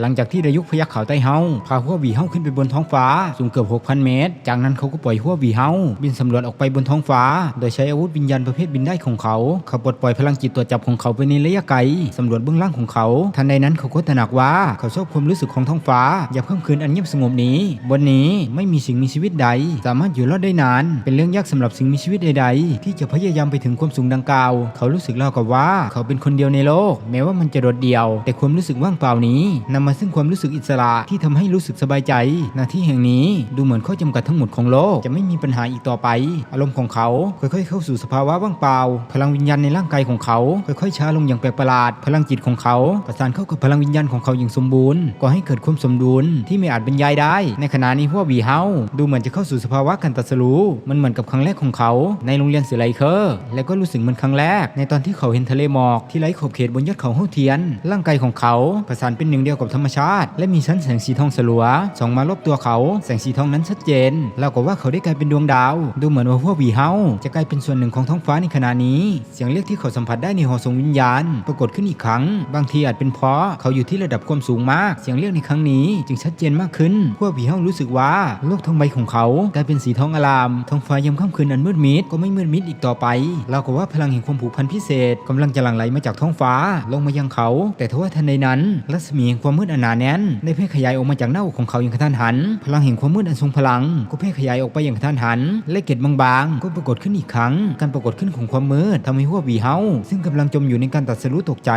หลังจากที่ระยุกพยักเขาใต้เฮาพาหัววีเฮาขึ้นไปบนท้องฟ้าสูงเกือบ 6,000 เมตร จากนั้นเขาก็ปล่อยหัววีเฮาบินสำรวจออกไปบนท้องฟ้า โดยใช้อาวุธวิญญาณประเภทบินได้ของเขาเขาปลดปล่อยพลังจิตตัวจับของเขาไปในระยะไกลสำรวจเบื้องล่างของเขาทันใดนั้นเขาก็ตระหนักว่าเขาชอบความรู้สึกของท้องฟ้า อย่าเพิ่มคืนอันเงียบสงบนี้ บนนี้ไม่มีสิ่งมีชีวิตใด สามารถอยู่รอดได้นาน เป็นเรื่องยากสำหรับสิ่งมีชีวิตใดๆ ที่จะพยายามไปถึงความสูงดังกล่าว เขารู้สึกเล่ากับว่า เขาเป็นคนเดียวในโลก แม้ว่ามันจะโดดเดี่ยว แต่ความรู้สึกว่างเปล่านี้นำมาซึ่งความรู้สึกอิสระที่ทำให้รู้สึกสบายใจหน้าที่แห่งนี้ดูเหมือนข้อจำกัดทั้งหมดของโลกจะไม่มีปัญหาอีกต่อไป อารมณ์ของเขาค่อยๆ เข้าสู่สภาวะว่างเปล่า พลังวิญญาณในร่างกายของเขา ค่อยๆช้าลงอย่างแปลกประหลาด พลังจิตของเขาประสานเข้ากับพลังวิญญาณของเขาอย่างสมบูรณ์ก่อให้เกิดความสมดุลที่ไม่อาจบรรยายได้ ในขณะนี้พวกวีเฮาดูเหมือนจะเข้าสู่สภาวะการตรัสรู้มันเหมือนกับครั้งแรกของเขา ในโรงเรียนสือไลเคอร์ และก็รู้สึกเหมันครั้งแรก ในตอนที่เขาเห็นทะเลหมอกที่ไร้ขอบเขตบนยอดเขาเฮาเทียน ร่างกายของเขาประสานเป็นหนึ่งเดียวกับธรรมชาติ และมีชั้นแสงสีทองสลัวส่องมารอบตัวเขา แสงสีทองนั้นชัดเจนแล้วกับว่าเขาได้กลายเป็นดวงดาว ดูเหมือนว่าพวกวีเฮาจะกลายเป็นส่วนหนึ่งของท้องฟ้าในขณะนี้ เสียงเรียกที่เขาสัมผัสได้ในหอทรงวิญญาณ ปรากฏขึ้นอีกครั้ง บางทีอาจเป็นเพราะเขาอยู่ที่ระดับความสูงมาก เสียงเรียกในครั้งนี้จึงชัดเจนมากขึ้น พวกวีเฮารู้สึกว่าโลกทั้งใบของเขากลายเป็นสีทองอลาม ท้องฟ้ายามค่ำคืนอันมืดมิดก็ไม่มืดมิดอีกต่อไป เรากับว่าพลังแห่งความผูกพันพิเศษกำลังจะหลั่งไหลมาจากท้องฟ้าลงมายังเขา แต่ทว่าทันใดนั้นรัศมีแห่งความมืดดอันหนาแน่นได้แพร่ขยายออกมาจากหน้าอกของเขาอย่างกระทันหัน พลังแห่งความมืดอันทรงพลัง ก็แพร่ขยายออกไปอย่างกระทันหัน และเกล็ดบางๆ ก็ปรากฏขึ้นอีกครั้ง การปรากฏขึ้นของความมืดทำให้หัววีเฮาซึ่งกำลังจมอยู่ในการตัดสรู้ตกใจ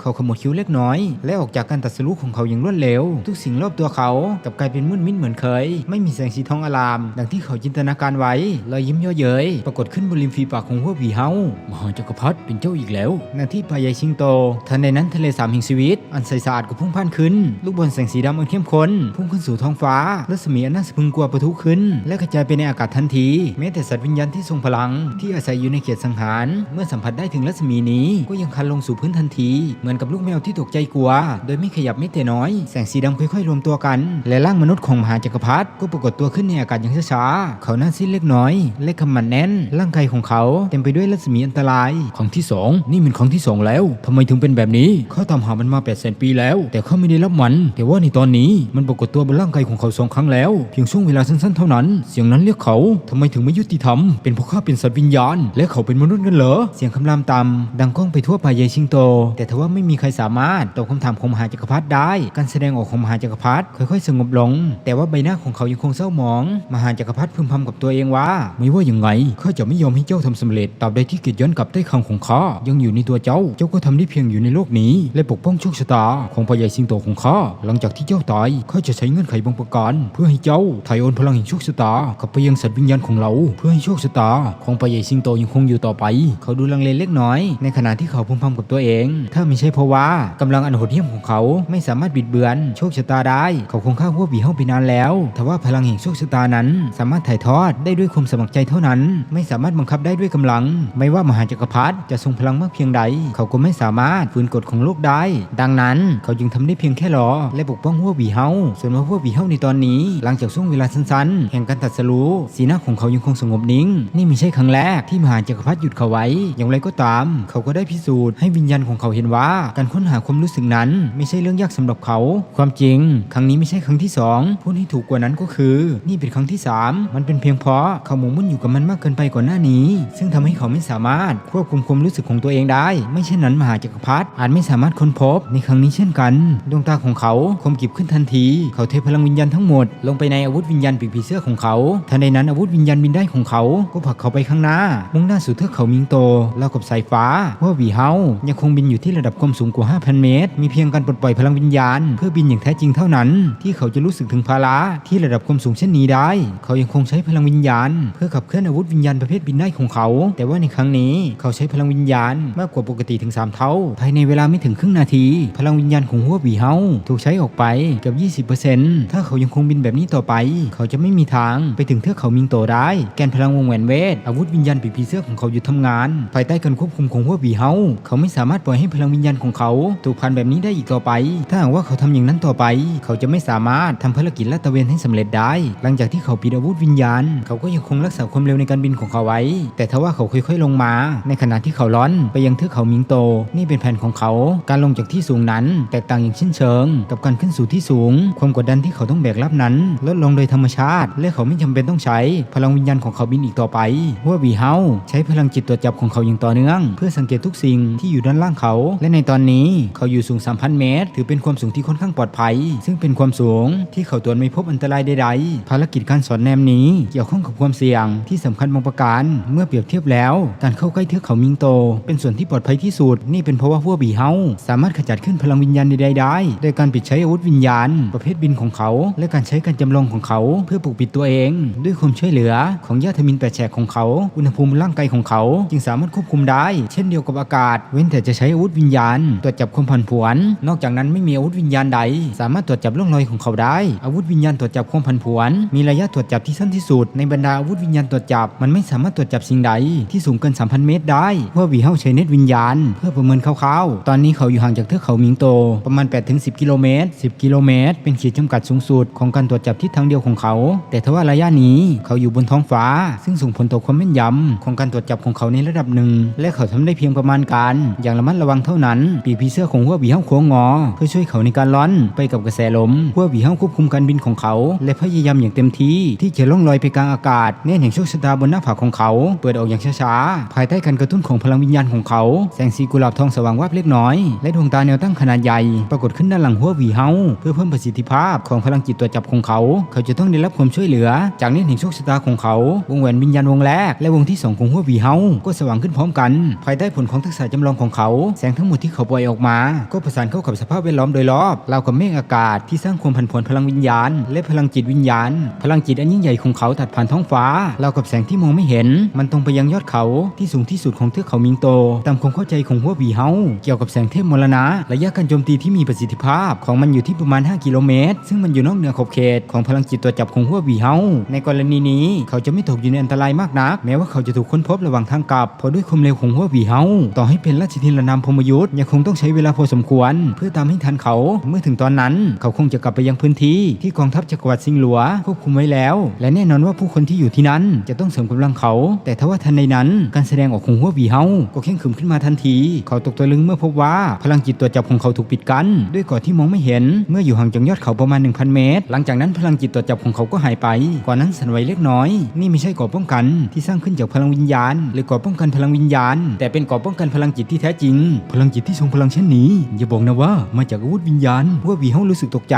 เขาขมวดคิ้วเล็กน้อย และออกจากการตัดสรู้ของเขาอย่างรวดเร็ว ทุกสิ่งรอบตัวเขากลับกลายเป็นมืดมิดเหมือนเคย ไม่มีแสงสีทองอลาม ดังที่เขาจินตนาการไว้รอยยิ้มเย่อเย้ยปรากฏขึ้นบนริมฝีปากของหัววีเฮามหาจักรพรรดิเป็นเจ้าอีกแล้วหน้าที่ปายายชิงโตทันใดนั้นทะเลสาบแห่งชีวิต อันใสสะอาดก็พุ่งพ่านขึ้นลูกบอลแสงสีดำอันเข้มข้นพุ่งขึ้นสู่ท้องฟ้ารัศมีอันน่าสะพึงกลัวประทุขึ้น และกระจายไปในอากาศทันที แม้แต่สัตว์วิญญาณที่ทรงพลัง ที่อาศัยอยู่ในเขตสังหาร เมื่อสัมผัสได้ถึงรัศมีนี้ก็ยังคลานลงสู่พื้นทันที เหมือนกับลูกแมวที่ตกใจกลัว โดยไม่ขยับแม้แต่น้อย แสงสีดำค่อยๆรวมตัวกัน และร่างมนุษย์ของมหาจักรพรรดิก็ปรากฏตัวขึ้นในอากาศอย่างช้าๆเขาหน้าซีดเล็กน้อย และคำมันแน่น ร่างกายของเขาเต็มไปด้วยรัศมีอันตรายครั้งที่สองนี่เป็นครั้งที่สองแล้วทำไมถึงเป็นแบบนี้เขาตามหามันมา8 0 0 0 0ปีแล้ว แต่เขาไม่ได้รับมัน แต่ว่าในตอนนี้มันปรากฏตัวบนร่างกายของเขาสองครั้งแล้ว เพียงช่วงเวลาสั้นๆเท่านั้น เสียงนั้นเรียกเขาทำไมถึงไม่ยุติธรรม เป็นเพราะข้าเป็นสัตว์วิญญาณ และเขาเป็นมนุษย์กันเหรอ เสียงคำรามต่ำดังก้องไปทั่วป่าเยชิงโต แต่ทว่าไม่มีใครสามารถตอบคำถามของมหาจักรพรรดิได้ การแสดงออกของมหาจักรพรรดิค่อยๆ สงบลง แต่ว่าใบหน้าของเขายังคงเศร้าหมอง มหาจักรพรรดิพึมพำกับตัวเองว่า ไม่ว่าอยังไงข้าจะไม่ยอมให้เจ้าทำสำเร็จตราบใดที่เกียรติย้อนกลับใต้คำของข้ายังอยู่ในตัวเจ้า เจ้าก็ทำได้เพียงอยู่ในโลกนี้ และปกป้องโชคชะตาของพญาสิงโตของข้า หลังจากที่เจ้าตายข้าจะใช้เงื่อนไขบางประการ เพื่อให้เจ้าถ่ายโอนพลังแห่งโชคชะตากลับไปยังสัตว์วิญญาณของเรา เพื่อให้โชคชะตาของพญาสิงโตยังคงอยู่ต่อไป เขาดูลังเลเล็กน้อย ในขณะที่เขาพึมพำกับตัวเอง ถ้าไม่ใช่เพราะว่ากำลังอันโหดเหี้ยมของเขาไม่สามารถบิดเบือน โชคชะตาได้ เขาคงฆ่าหัวบีเฮาไปนานแล้วแต่ว่าพลังแห่งโชคชะตานั้น สามารถถ่ายทอดได้ด้วยความสมัครใจเท่านั้น ไม่สามารถบังคับได้ด้วยกำลัง ไม่ว่ามหาจักรพรรดิจะทรงพลังมากเพียงใด เขาก็ไม่สามารถฝืนกฎของโลกได้ ดังนั้นเขาจึงทำได้เพียงแค่รอ และปกป้องหัวบีเฮาส่วนว่าหัวบีเฮาในตอนนี้ หลังจากช่วงเวลาสั้นๆ แห่งการตัดสรู้สีหน้าของเขายังคงสงบนิ่ง นี่ไม่ใช่ครั้งแรกที่มหาจักรพรรดิหยุดเขาไว้ อย่างไรก็ตาม เขาก็ได้พิสูจน์ให้วิญญาณของเขาเห็นว่า การค้นหาความรู้สึกนั้น ไม่ใช่เรื่องยากสำหรับเขา ความจริง ครั้งนี้ไม่ใช่ครั้งที่สองพูดให้ถูกกว่านั้นก็คือ นี่เป็นครั้งที่สามมันเป็นเพียงเพราะเขาหมกมุ่นอยู่กับมันมากเกินไปก่อนหน้านี้ ซึ่งทำให้เขาไม่สามารถควบคุมความรู้สึกของตัวเองได้ ไม่เช่นนั้นมหาจักรพรรดิอาจไม่สามารถค้นพบในครั้งนี้เช่นกันดวงตาของเขาคมกิบขึ้นทันที เขาเทพลังวิญญาณทั้งหมด ลงไปในอาวุธวิญญาณปีกผีเสื้อของเขาทันใดนั้นอาวุธวิญญาณบินได้ของเขา ก็ผลักเขาไปข้างหน้า มุ่งหน้าสู่เทือกเขามิงโตแล้วกับสายฟ้าว่าวีเฮายังคงบินอยู่ที่ระดับความสูงกว่า 5,000 เมตร มีเพียงการปลดปล่อยพลังวิญญาณ เพื่อบินอย่างแท้จริงเท่านั้น ที่เขาจะรู้สึกถึงภาระที่ระดับความสูงเช่นนี้ได้ เขายังคงใช้พลังวิญญาณ เพื่อขับเคลื่อนอาวุธวิญญาณประเภทบินได้ของเขา แต่ว่าในครั้งนี้เขาใช้พลังวิญญาณมากกว่าปกติถึง 3 เท่า ภายในเวลาไม่ถึงครึ่งนาที พลังวิญญาณของหัววีเฮาาถูกใช้ออกไปเกือบ20%ถ้าเขายังคงบินแบบนี้ต่อไป เขาจะไม่มีทางไปถึงเทือกเขามิงโตได้ แกนพลังวงแหวนเวท อาวุธวิญญาณปีกผีเสื้อของเขาหยุดทำงาน ภายใต้การควบคุมของหัวบีเฮาเขาไม่สามารถปล่อยให้พลังวิญญาณของเขาถูกพันแบบนี้ได้อีกต่อไป ถ้าหากว่าเขาทำอย่างนั้นต่อไป เขาจะไม่สามารถทำภารกิจลาดตระเวนให้สำเร็จได้ หลังจากที่เขาปิดอาวุธวิญญาณ เขาก็ยังคงรักษาความเร็วในการบินของเขาไว้ แต่ถ้าว่าเขาค่อยๆลงมา ในขณะที่เขาล้อนไปยังเทือกเขามิงโต นี่เป็นแผนของเขา การลงจากที่สูงนั้น แตกต่างอย่างสิ้นเชิงกับการขึ้นสู่ที่สูง ความกดดันที่เขาต้องแบกรับนั้นลดลงโดยธรรมชาติ และเขาไม่จำเป็นต้องใช้พลังวิญญาณของเขาบินอีกต่อไปว่าวีเฮาใช้พลังจิตตรวจจับของเขาอย่างต่อเนื่อง เพื่อสังเกตทุกสิ่งที่อยู่ด้านล่างเขา และในตอนนี้เขาอยู่สูง 3,000 เมตร ถือเป็นความสูงที่ค่อนข้างปลอดภัย ซึ่งเป็นความสูงที่เขาตรวจไม่พบอันตรายใดๆ ภารกิจการสอนแนมนี้เกี่ยวข้องกับความเสี่ยงที่สำคัญบางประการ เมื่อเปรียบเทียบแล้ว การเข้าใกล้เทือกเขามิงโต เป็นส่วนที่ปลอดภัยที่สุด นี่เป็นเพราะว่าพวกบีเฮาสามารถขจัดขึ้นพลังวิญญาณใดๆได้โดยการปิดใช้อาวุธวิญญาณ ประเภทบินของเขา และการใช้การจำลองของเขาเพื่อปกปิดตัวเอง ด้วยความช่วยเหลือของยาทมินแปดแฉกของเขา อุณหภูมิร่างกายของเขา จึงสามารถควบคุมได้ เช่นเดียวกับอากาศ เว้นแต่จะใช้อาวุธวิญญาณตรวจจับความผันผวน นอกจากนั้นไม่มีอาวุธวิญญาณใด สามารถตรวจจับร่องรอยของเขาได้ อาวุธวิญญาณตรวจจับความผันผวน มีระยะตรวจจับที่สั้นที่สุด ในบรรดาอาวุธวิญญาณตรวจจับ มันไม่สามารถตรวจจับสิ่งใด ที่สูงเกิน 3,000 เมตรได้ เพื่อวีเฮาใช้เน็ตวิญญาณ เพื่อประเมินคร่าวๆ ตอนนี้เขาอยู่ห่างจากเทือกเขามิงโตประมาณ8-10กิโลเมตร 10 กิโลเมตร เป็นขีดจำกัดสูงสุดของการตรวจจับทิศทางเดียวของเขา แต่ทว่าระยะนี้เขาอยู่บนท้องฟ้า ซึ่งส่งผลต่อความแม่นยำของการตรวจจับของเขาในระดับหนึ่ง และเขาทำได้เพียงประมาณการ อย่างระมัดระวังเท่านั้น ปีกผีเสื้อของหัวบีเฮาโค้งงอ เพื่อช่วยเขาในการล้อนไปกับกระแสลมหัวบีเฮาควบคุมการบินของเขา และพยายามอย่างเต็มที่ที่จะล่องลอยไปกลางอากาศเน่นแห่งโชคชะตาบนหน้าผากของเขา เปิดออกอย่างช้าๆภายใต้การกระตุ้นของพลังวิญญาณของเขา แสงสีกุหลาบทองสว่างวาบเล็กน้อยและดวงตาแนวตั้งขนาดใหญ่ปรากฏขึ้นด้านหลังหัววีเฮาเพื่อเพิ่มประสิทธิภาพของพลังจิตตัวจับของเขา เขาจะต้องได้รับความช่วยเหลือ จากเน่นแห่งโชคชะตาของเขา วงแหวนวิญญาณวงแรก และวงที่สองของหัววีเฮาก็สว่างขึ้นพร้อมกัน ภายใต้ผลของทักษะจำลองของเขา แสงทั้งหมดที่เขาปล่อยออกมา ก็ประสานเข้ากับสภาพแวดล้อมโดยรอบราวกับเมฆอากาศที่สร้างความผันผวนพลังวิญญาณ และพลังจิตวิญญาณ พลังจิตอันยิ่งใหญ่ของเขาตัดผ่านท้องฟ้าราวกับแสงที่มองไม่เห็น มันตรงไปยังยอดเขาที่สูงที่สุดของเทือกเขามิงโต ตามความเข้าใจของหัววีเฮาเกี่ยวกับแสงเทพมรณะระยะการโจมตีที่มีประสิทธิภภาพของมันอยู่ที่ประมาณ 5 กิโลเมตร ซึ่งมันอยู่นอกเหนือขอบเขตของพลังจิตตัวจับของหัววีเฮาในกรณีนี้เขาจะไม่ตกอยู่ในอันตรายมากนัก แม้ว่าเขาจะถูกค้นพบระหว่างทางกลับเพราะด้วยความเร็วของหัววีเฮาต่อให้เป็นราชธินานามพมยุทธ์ยังคงต้องใช้เวลาพอสมควร เพื่อตามให้ทันเขาเมื่อถึงตอนนั้นเขาคงจะกลับไปยังพื้นที่ที่กองทัพจักรวรรดิซิงหลัวควบคุมไว้แล้ว และแน่นอนว่าผู้คนที่อยู่ที่นั้นจะต้องเสริมกำลังเขา แต่ทว่าทันในนั้นการแสดงออกของหัววีเฮาก็เข้มขึมขึ้นมาทันที เขาตกตะลึงเมื่อพบว่าพลังจิตตัวจับของเขาถูกปิดกั้นด้วยเกาะที่มองไม่เห็น เมื่ออยู่ห่างจากยอดเขาประมาณ 1,000 เมตร หลังจากนั้นพลังจิตตัวจับของเขาก็หายไปก่อนนั้นสั่นไหวเล็กน้อย นี่ไม่ใช่กราะป้องกันที่สร้างขึ้นจากพลังวิญญาณ หรือกราะป้องกันพลังวิญญาณ แต่เป็นกราะป้องกันพลังจิตที่แท้จริง พลังจิตที่ทรงพลังเช่นนี้ อย่าบอกนะว่ามาจากอาวุธวิญญาณว่าวีเฮารู้สึกตกใจ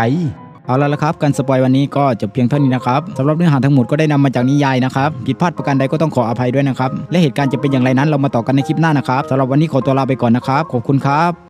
เอาละละครับ การสปอยวันนี้ก็จบเพียงเท่านี้นะครับสำหรับเนื้อหาทั้งหมดก็ได้นำมาจากนิยายนะครับผิดพลาดประการใดก็ต้องขออภัยด้วยนะครับ และเหตุการณ์จะเป็นอย่างไรนั้นเรามาต่อกันในคลิปหน้านะครับสำหรับวันนี้ขอตัวลาไปก่อนนะครับ ขอบคุณครับ